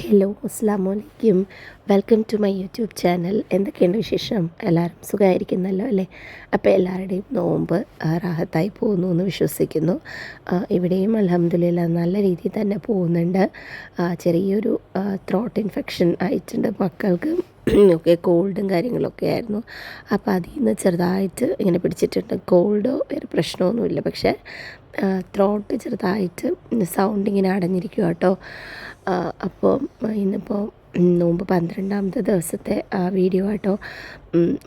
Hello അസ്സാം വലൈക്കും welcome to my YouTube channel എന്തൊക്കെയുണ്ട് വിശേഷം? എല്ലാവരും സുഖമായിരിക്കുന്നല്ലോ അല്ലേ? അപ്പോൾ എല്ലാവരുടെയും നോമ്പ് റാഹത്തായി പോകുന്നു എന്ന് വിശ്വസിക്കുന്നു. ഇവിടെയും അലഹമ്മദില്ല നല്ല രീതിയിൽ തന്നെ പോകുന്നുണ്ട്. ചെറിയൊരു ത്രോട്ട് ഇൻഫെക്ഷൻ ആയിട്ടുണ്ട് മക്കൾക്ക്. ഒക്കെ കോൾഡും കാര്യങ്ങളൊക്കെ ആയിരുന്നു. അപ്പോൾ അതിൽ നിന്ന് ചെറുതായിട്ട് ഇങ്ങനെ പിടിച്ചിട്ടുണ്ട്. കോൾഡോ വേറെ പ്രശ്നമൊന്നുമില്ല. പക്ഷേ ത്രോട്ട് ചെറുതായിട്ട് സൗണ്ട് ഇങ്ങനെ അടഞ്ഞിരിക്കുക കേട്ടോ അപ്പോൾ ഇന്നിപ്പോൾ നോമ്പ് പന്ത്രണ്ടാമത്തെ ദിവസത്തെ ആ വീഡിയോ ആട്ടോ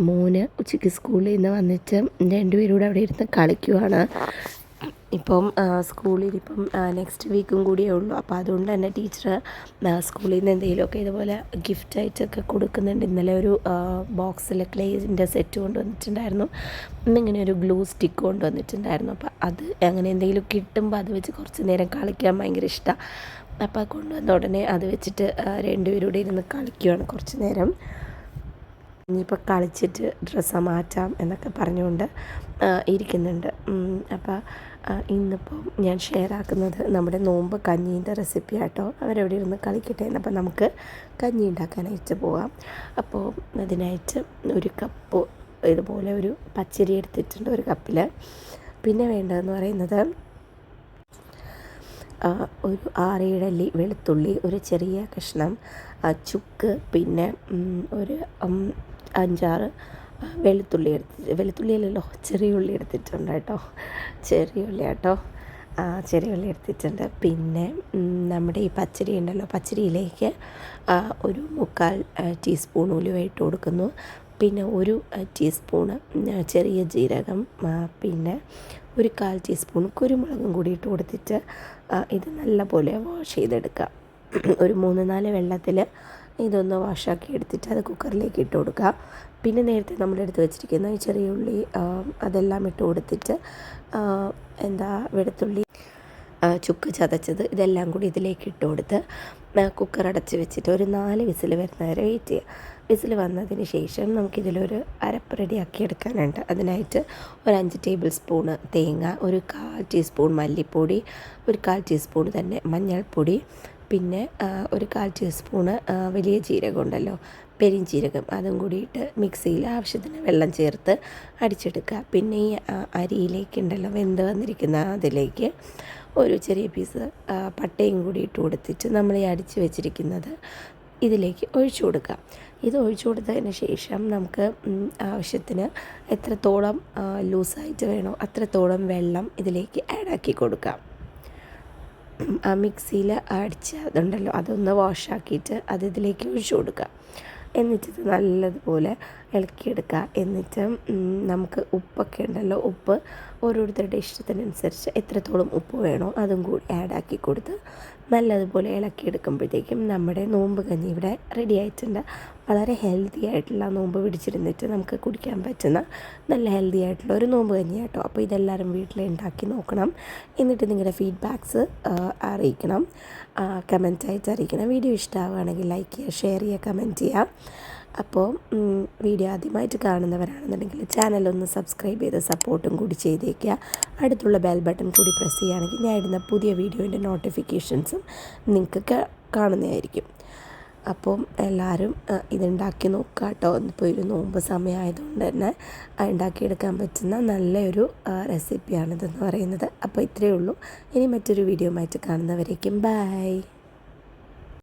മോന് ഉച്ചയ്ക്ക് സ്കൂളിൽ നിന്ന് വന്നിട്ട് രണ്ടുപേരും കൂടെ അവിടെ ഇരുന്ന് കളിക്കുവാണ്. ഇപ്പം സ്കൂളിൽ ഇപ്പം നെക്സ്റ്റ് വീക്കും കൂടിയേ ഉള്ളൂ. അപ്പോൾ അതുകൊണ്ട് തന്നെ ടീച്ചർ സ്കൂളിൽ നിന്ന് എന്തെങ്കിലുമൊക്കെ ഇതുപോലെ ഗിഫ്റ്റ് ആയിട്ടൊക്കെ കൊടുക്കുന്നുണ്ട്. ഇന്നലെ ഒരു ബോക്സിൽ ക്ലേസിന്റെ സെറ്റ് കൊണ്ടുവന്നിട്ടുണ്ടായിരുന്നു. ഇന്നിങ്ങനെ ഒരു ഗ്ലൂ സ്റ്റിക്ക് കൊണ്ടുവന്നിട്ടുണ്ടായിരുന്നു. അപ്പോൾ അത് അങ്ങനെ എന്തെങ്കിലും കിട്ടുമ്പോൾ അത് വെച്ച് കുറച്ച് നേരം കളിക്കാൻ ഭയങ്കര ഇഷ്ടമാണ് അപ്പോൾ കൊണ്ടുവന്ന ഉടനെ അത് വെച്ചിട്ട് രണ്ടുപേരും കൂടെ ഇരുന്ന് കളിക്കുകയാണ് കുറച്ച് നേരം. ഇനിയിപ്പോൾ കളിച്ചിട്ട് ഡ്രസ്സ് മാറ്റാം എന്നൊക്കെ പറഞ്ഞുകൊണ്ട് ഇരിക്കുന്നുണ്ട്. അപ്പോൾ ഇന്നിപ്പോൾ ഞാൻ ഷെയർ ആക്കുന്നത് നമ്മുടെ നോമ്പ് കഞ്ഞീന്റെ റെസിപ്പി ആട്ടോ. അവരവിടെ ഇരുന്ന് കളിക്കട്ടെ എന്നപ്പോൾ നമുക്ക് കഞ്ഞി ഉണ്ടാക്കാനായിട്ട് പോവാം. അപ്പോൾ അതിനായിട്ട് ഒരു കപ്പ് ഇതുപോലെ ഒരു പച്ചരി എടുത്തിട്ടുണ്ട് ഒരു കപ്പിൽ പിന്നെ വേണ്ടതെന്ന് പറയുന്നത് ഒരു ആറേഴല്ലി വെളുത്തുള്ളി ഒരു ചെറിയ കഷ്ണം ചുക്ക് പിന്നെ ഒരു അഞ്ചാറ്. വെളുത്തുള്ളി എടുത്ത് വെളുത്തുള്ളി അല്ലല്ലോ ചെറിയ ഉള്ളി എടുത്തിട്ടുണ്ട് കേട്ടോ. ചെറിയ ഉള്ളി കേട്ടോ. ചെറിയ ഉള്ളി എടുത്തിട്ടുണ്ട്. പിന്നെ നമ്മുടെ ഈ പച്ചരി ഉണ്ടല്ലോ പച്ചരിയിലേക്ക് ഒരു മുക്കാൽ ടീസ്പൂൺ ഉലുവ ഇട്ട് കൊടുക്കുന്നു. പിന്നെ ഒരു ടീസ്പൂണ് ചെറിയ ജീരകം പിന്നെ ഒരു കാൽ ടീസ്പൂൺ കുരുമുളകും കൂടി ഇട്ട് കൊടുത്തിട്ട് ഇത് നല്ലപോലെ വാഷ് ചെയ്തെടുക്കുക. ഒരു മൂന്ന് നാല് വെള്ളത്തിൽ ഇതൊന്ന് വാഷാക്കി എടുത്തിട്ട് അത് കുക്കറിലേക്ക് ഇട്ട് കൊടുക്കുക പിന്നെ നേരത്തെ നമ്മൾ എടുത്ത് വെച്ചിരിക്കുന്ന ഈ ചെറിയ ഉള്ളി അതെല്ലാം ഇട്ട് കൊടുത്തിട്ട് എന്താ വെളുത്തുള്ളി ചുക്ക് ചതച്ചത് ഇതെല്ലാം കൂടി ഇതിലേക്ക് ഇട്ട് കൊടുത്ത് കുക്കർ അടച്ച് വെച്ചിട്ട് ഒരു നാല് വിസിൽ വരുന്ന വരെ വെയിറ്റ് ചെയ്യുക വിസിൽ വന്നതിന് ശേഷം നമുക്കിതിലൊരു അരപ്പ് റെഡിയാക്കി എടുക്കാനുണ്ട്. അതിനായിട്ട് ഒരു അഞ്ച് ടേബിൾ സ്പൂണ് തേങ്ങ ഒരു കാൽ ടീസ്പൂൺ മല്ലിപ്പൊടി ഒരു കാൽ ടീസ്പൂൺ തന്നെ മഞ്ഞൾപ്പൊടി പിന്നെ ഒരു കാൽ ടീസ്പൂണ് വലിയ ജീരകം ഉണ്ടല്ലോ പെരിഞ്ജീരകം അതും കൂടിയിട്ട് മിക്സിയിൽ ആവശ്യത്തിന് വെള്ളം ചേർത്ത് അടിച്ചെടുക്കുക. പിന്നെ ഈ ആ, അരിയിലേക്ക് ഉണ്ടല്ലോ വെന്ത് വന്നിരിക്കുന്ന അതിലേക്ക് ഒരു ചെറിയ പീസ് പട്ടയും കൂടി ഇട്ട് കൊടുത്തിട്ട് നമ്മൾ ഈ അടിച്ച് വെച്ചിരിക്കുന്നത് ഇതിലേക്ക് ഒഴിച്ചു കൊടുക്കുക. ഇത് ഒഴിച്ചു കൊടുത്തതിന് ശേഷം നമുക്ക് ആവശ്യത്തിന് എത്രത്തോളം ലൂസായിട്ട് വേണോ അത്രത്തോളം വെള്ളം ഇതിലേക്ക് ആഡാക്കി കൊടുക്കാം. ആ മിക്സിയിൽ അടിച്ച് അതുണ്ടല്ലോ അതൊന്ന് വാഷാക്കിയിട്ട് അത് ഇതിലേക്ക് ഒഴിച്ചു കൊടുക്കുക. എന്നിട്ട് നല്ലതുപോലെ ഇളക്കിയെടുക്കുക. എന്നിട്ട് നമുക്ക് ഉപ്പൊക്കെ ഉണ്ടല്ലോ ഉപ്പ് ഓരോരുത്തരുടെ ഇഷ്ടത്തിനനുസരിച്ച് എത്രത്തോളം ഉപ്പ് വേണോ അതും കൂടി ആഡാക്കി കൊടുത്ത് നല്ലതുപോലെ ഇളക്കിയെടുക്കുമ്പോഴത്തേക്കും നമ്മുടെ നോമ്പ് കഞ്ഞി ഇവിടെ റെഡി ആയിട്ടുണ്ട്. വളരെ ഹെൽത്തി ആയിട്ടുള്ള നോമ്പ് പിടിച്ചിരുന്നിട്ട് നമുക്ക് കുടിക്കാൻ പറ്റുന്ന നല്ല ഹെൽത്തി ആയിട്ടുള്ള ഒരു നോമ്പ് കഞ്ഞി കേട്ടോ അപ്പോൾ ഇതെല്ലാവരും വീട്ടിൽ ഉണ്ടാക്കി നോക്കണം. എന്നിട്ട് നിങ്ങളുടെ ഫീഡ്ബാക്ക്സ് അറിയിക്കണം. കമന്റായിട്ട് അറിയിക്കണം വീഡിയോ ഇഷ്ടമാവുകയാണെങ്കിൽ ലൈക്ക് ചെയ്യുക ഷെയർ ചെയ്യുക കമന്റ് ചെയ്യുക. അപ്പോൾ വീഡിയോ ആദ്യമായിട്ട് കാണുന്നവരാണെന്നുണ്ടെങ്കിൽ ചാനലൊന്ന് സബ്സ്ക്രൈബ് ചെയ്ത് സപ്പോർട്ടും കൂടി ചെയ്തേക്കുക. അടുത്തുള്ള ബെൽ ബട്ടൺ കൂടി പ്രസ് ചെയ്യുകയാണെങ്കിൽ ഞാൻ ഇടുന്ന പുതിയ വീഡിയോന്റെ നോട്ടിഫിക്കേഷൻസും നിങ്ങൾക്ക് കാണുന്നതായിരിക്കും. അപ്പം എല്ലാവരും ഇതുണ്ടാക്കി നോക്കുക കേട്ടോ ഇപ്പോൾ ഒരു നോമ്പ് സമയമായതുകൊണ്ട് തന്നെ ഉണ്ടാക്കിയെടുക്കാൻ പറ്റുന്ന നല്ലൊരു റെസിപ്പിയാണിതെന്ന് പറയുന്നത്. അപ്പോൾ ഇത്രയേ ഉള്ളൂ. ഇനി മറ്റൊരു വീഡിയോ ആയിട്ട് കാണുന്നവരേക്കും ബൈ